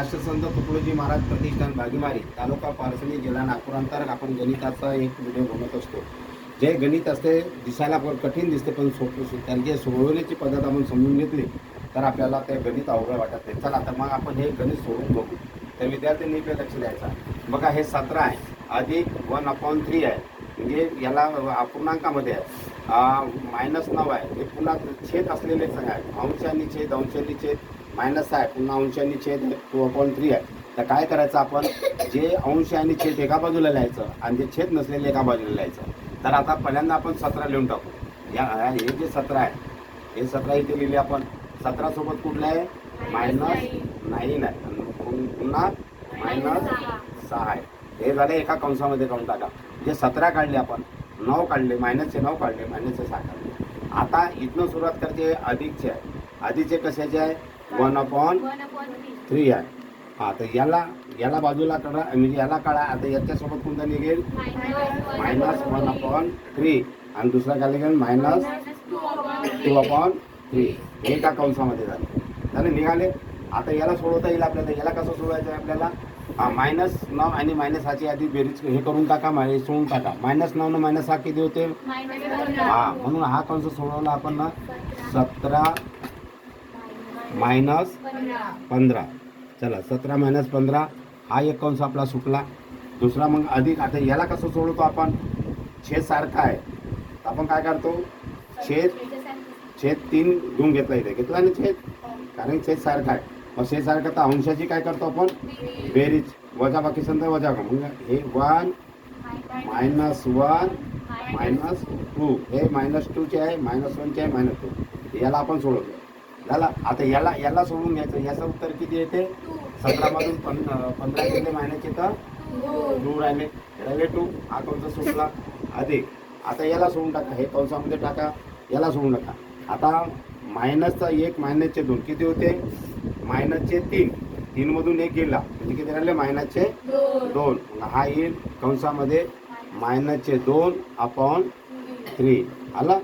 राष्ट्रसंत तुकडोजी महाराज प्रतिष्ठान भागीमारी तालुका पारसणी जिल्हा नागपूरांतर आपण गणिताचा एक व्हिडिओ बनवत असतो. जे गणित असते दिसायला पण कठीण दिसते पण सोपं सो- त्यांची सोडवण्याची पद्धत आपण समजून घेतली तर आपल्याला ते गणित अवघड वाटत नाही. चला तर मग आपण हे गणित सोडून बघू. तर विद्यार्थ्यांनी इकडे लक्ष द्यायचं. बघा हे सतरा आहे. अधिक वन अपॉन थ्री आहे. म्हणजे याला अपूर्णांकामध्ये आहे. मायनस नऊ आहे. हे पुन्हा छेद असलेलेच आहे अंशांनी छेद अंशांनी छेद मायनस आहे पुन्हा अंशांनी छेद टू अपॉन थ्री आहे. तर काय करायचं आपण? जे अंश आणि छेद एका बाजूला लिहायचं आणि जे छेद नसलेले एका बाजूला लिहायचं. तर आता पहिल्यांदा आपण सतरा लिहून टाकू. या हे जे सतरा आहे हे सतरा इथे लिहिले आपण. सत्रासोबत कुठलं आहे? मायनस नाईन आहे. पुन्हा मायनस सहा आहे. हे झालं एका कंसामध्ये काढून टाका. जे सतरा काढले आपण नऊ काढले मायनसचे नऊ काढले मायनसचे सहा काढले. आता इथनं सुरुवात करते अधिकचे आहे अधिकचे कशाचे आहे? One upon three. आहे. हा तर याला याला बाजूला काढा म्हणजे याला काढा. आता याच्यासोबत कोणता निघेल? Minus one upon three. आणि दुसरा काय निघेल? Minus two upon three. एका कंसामध्ये झाले. झाले निघाले. आता याला सोडवता येईल आपल्याला. याला कसं सोडवायचं आहे आपल्याला? मायनस नऊ आणि मायनस हाची यादी बेरीज हे करून टाका माय सोडून टाका. मायनस नऊ न मायनस हा किती होते? हा म्हणून हा कंस सोडवला आपण ना सतरा मायनस पंधरा. चला सतरा मायनस पंधरा हा एक कंस आपला सुटला. दुसरा मग अधिक आता याला कसं सोडवतो आपण? छेद सारखा आहे. आपण काय करतो? छेद छेद तीन घेऊन घेतला इथे. घेतला ना छेद? कारण छेद सारखा आहे. मग छेद तर अंशाची काय करतो आपण? बेरीज. वजा बाकी संत वजा का म्हणजे हे one minus one minus two. हे मायनस टूचे आहे मायनस वनचे आहे मायनस टू. याला आपण सोडवतो. झाला? आता याला याला सोडून घ्यायचं. याचं उत्तर किती येते? सतरामधून पं पंधरा गेले महिन्याचे तर? टू राहिले. राहिले टू हा कंस सुटला अधिक. आता याला सोडून टाका. हे कंसामध्ये टाका. याला सोडून टाका. आता मायनसचा एक मायनसचे दोन. किती होते? मायनसचे तीन. तीनमधून एक गेला. म्हणजे किती राहिले? मायनसचे दोन. हा येईल कंसामध्ये. मायनसचे दोन अपॉन थ्री. आला?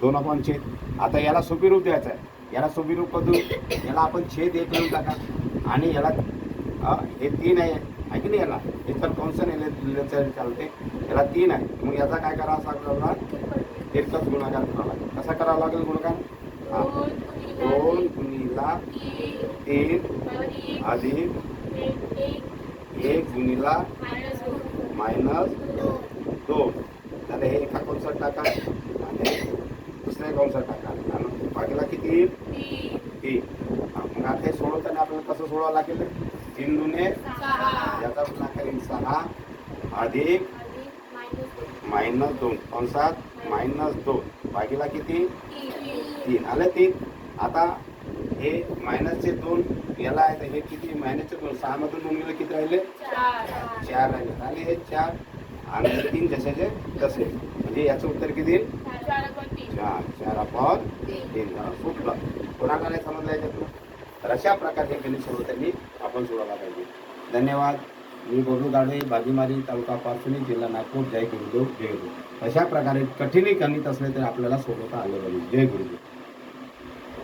दोन अपॉन छेद. आता याला सोपी रूप द्यायचं आहे. याला सोपी रूप कधू याला आपण छेद एक लिहून टाका आणि याला हे तीन आहे. आहे की नाही याला? हे तर कंस नाही लिहिलं तरी चालते. याला तीन आहे. मग याचा काय करावा लागला एकच गुणाकार करावा लागेल. कसा करावा लागेल गुणाकार? दोन गुणिला तीन अधिक एक गुणिला मायनस दोन. तर हे एका कंसात टाका. आणि दुसऱ्या कंसात टाका. आणि बाकीला किती? तीन मग आता हे सोडवताना आपल्याला कसं सोडवावं लागेल? तीन दुने याचा गुणाकार सहा अधिक मायनस दोन. कंसात मायनस दोन. बाकीला किती? तीन आलं तीन आता हे मायनसचे दोन याला आहे तर हे किती? मायनसचे दोन. सहा मधून दोन गेले किती राहिले? चार राहिले. आणि हे चार आणि तीन जशाचे तसे. म्हणजे याचं उत्तर किती येईल? चार. चार अपॉन तीन. सुटलं. पुन्हा काय समजलं याच्यातलं तर अशा प्रकारचे गणित सोडवताना आपण सोडवला पाहिजे. धन्यवाद. मी गोलू गाडे बाजीमारी तालुका पारसणी जिल्हा नागपूर. जय गुरुदेव जय गुरु. अशा प्रकारे कठीणही गणित असले तरी आपल्याला सोडवता आलं पाहिजे. जय गुरुदेव.